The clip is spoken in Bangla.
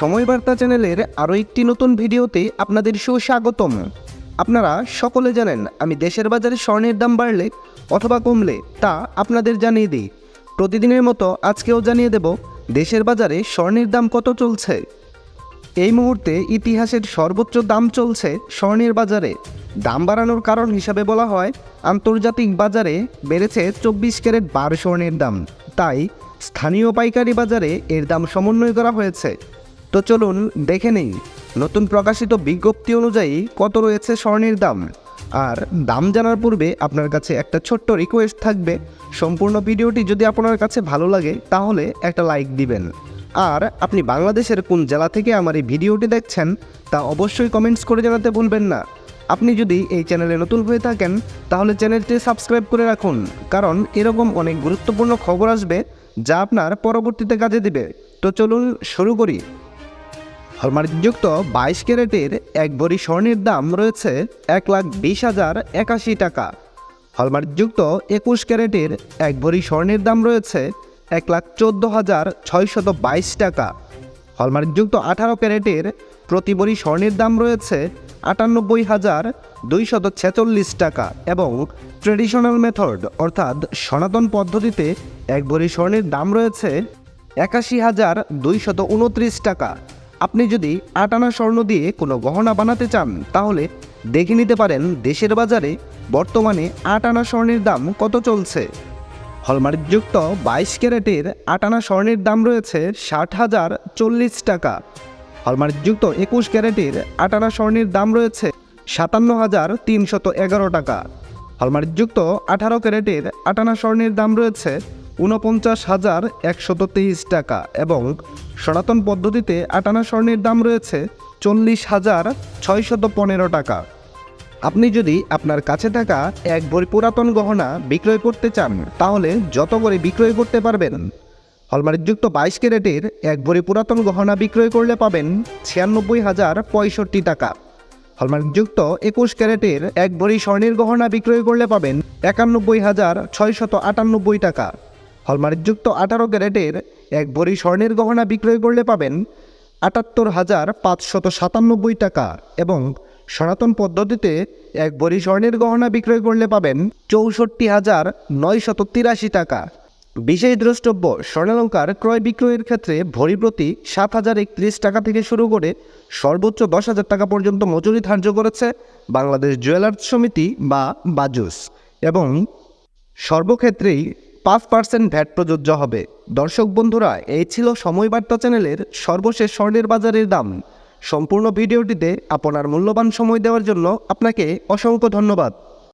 সময় বার্তা চ্যানেলের আরও একটি নতুন ভিডিওতে আপনাদের সুস্বাগতম। আপনারা সকলে জানেন আমি দেশের বাজারে স্বর্ণের দাম বাড়লে অথবা কমলে তা আপনাদের জানিয়ে দিই। প্রতিদিনের মতো আজকেও জানিয়ে দেব দেশের বাজারে স্বর্ণের দাম কত চলছে। এই মুহূর্তে ইতিহাসের সর্বোচ্চ দাম চলছে স্বর্ণের বাজারে। দাম বাড়ানোর কারণ হিসাবে বলা হয়, আন্তর্জাতিক বাজারে বেড়েছে চব্বিশ ক্যারেট বার স্বর্ণের দাম। তাই স্থানীয় পাইকারি বাজারে এর দাম সমন্বয় করা হয়েছে। তো চলুন দেখে নেই, নতুন প্রকাশিত বিজ্ঞপ্তি অনুযায়ী কত রয়েছে স্বর্ণের দাম? আর দাম জানার পূর্বে আপনার কাছে একটা ছোট্ট রিকোয়েস্ট থাকবে। সম্পূর্ণ ভিডিওটি যদি আপনার কাছে ভালো লাগে, তাহলে একটা লাইক দিবেন। আর আপনি বাংলাদেশের কোন জেলা থেকে আমার এই ভিডিওটি দেখছেন, তা অবশ্যই কমেন্টস করে জানাতে ভুলবেন না। আপনি যদি এই চ্যানেলে নতুন হয়ে থাকেন, তাহলে চ্যানেলটি সাবস্ক্রাইব করে রাখুন, কারণ এরকম অনেক গুরুত্বপূর্ণ খবর আসবে, যা আপনার পরবর্তীতে কাজে দিবে। তো চলুন শুরু করি। হলমার্কযুক্ত বাইশ ক্যারেটের এক ভরি স্বর্ণের দাম রয়েছে এক লাখ বিশ হাজার একাশি টাকা। হলমার্কযুক্ত একুশ ক্যারেটের এক ভরি স্বর্ণের দাম রয়েছে এক লাখ চোদ্দ হাজার ছয়শত বাইশ টাকা। হলমার্কযুক্ত আঠারো ক্যারেটের প্রতি ভরি স্বর্ণের দাম রয়েছে আটানব্বই হাজার দুইশত ছেচল্লিশ টাকা এবং ট্রেডিশনাল মেথড অর্থাৎ সনাতন পদ্ধতিতে এক ভরি স্বর্ণের দাম রয়েছে একাশি হাজার দুইশত উনত্রিশ টাকা। আপনি যদি আটানা স্বর্ণ দিয়ে কোনো গহনা বানাতে চান, তাহলে দেখে নিতে পারেন দেশের বাজারে বর্তমানে আটানা স্বর্ণের দাম কত চলছে। হলমার্কযুক্ত বাইশ ক্যারেটের আটানা স্বর্ণের দাম রয়েছে ষাট হাজার চল্লিশ টাকা। হলমার্কযুক্ত একুশ ক্যারেটের আটানা স্বর্ণের দাম রয়েছে সাতান্ন হাজার তিনশত এগারো টাকা। হলমার্কযুক্ত আঠারো ক্যারেটের আটানা স্বর্ণের দাম রয়েছে ঊনপঞ্চাশ হাজার একশত তেইশ টাকা এবং সনাতন পদ্ধতিতে আটানা স্বর্ণের দাম রয়েছে চল্লিশ হাজার ছয়শত পনেরো টাকা। আপনি যদি আপনার কাছে থাকা এক ভরি পুরাতন গহনা বিক্রয় করতে চান, তাহলে যত করে বিক্রয় করতে পারবেন, হলমার্কযুক্ত বাইশ ক্যারেটের এক ভরি পুরাতন গহনা বিক্রয় করলে পাবেন ছিয়ানব্বই হাজার পঁয়ষট্টি টাকা। হলমার্কযুক্ত একুশ ক্যারেটের এক ভরি স্বর্ণের গহনা বিক্রয় করলে পাবেন একানব্বই হাজার ছয়শত আটানব্বই টাকা। হলমার্কযুক্ত আঠারো ক্যারেটের এক ভরি স্বর্ণের গহনা বিক্রয় করলে পাবেন আটাত্তর হাজার পাঁচশত সাতানব্বই টাকা এবং সনাতন পদ্ধতিতে এক ভরি স্বর্ণের গহনা বিক্রয় করলে পাবেন চৌষট্টি হাজার নয়শত তিরাশি টাকা। বিশেষ দ্রষ্টব্য, স্বর্ণালঙ্কার ক্রয় বিক্রয়ের ক্ষেত্রে ভরি প্রতি সাত হাজার একত্রিশ টাকা থেকে শুরু করে সর্বোচ্চ দশ হাজার টাকা পর্যন্ত মজুরি ধার্য করেছে বাংলাদেশ জুয়েলার্স সমিতি বা বাজুস এবং সর্বক্ষেত্রেই পাঁচ পার্সেন্ট ভ্যাট প্রযোজ্য হবে। দর্শক বন্ধুরা, এই ছিল সময় বার্তা চ্যানেলের সর্বশেষ স্বর্ণের বাজারের দাম। সম্পূর্ণ ভিডিওটিতে আপনার মূল্যবান সময় দেওয়ার জন্য আপনাকে অসংখ্য ধন্যবাদ।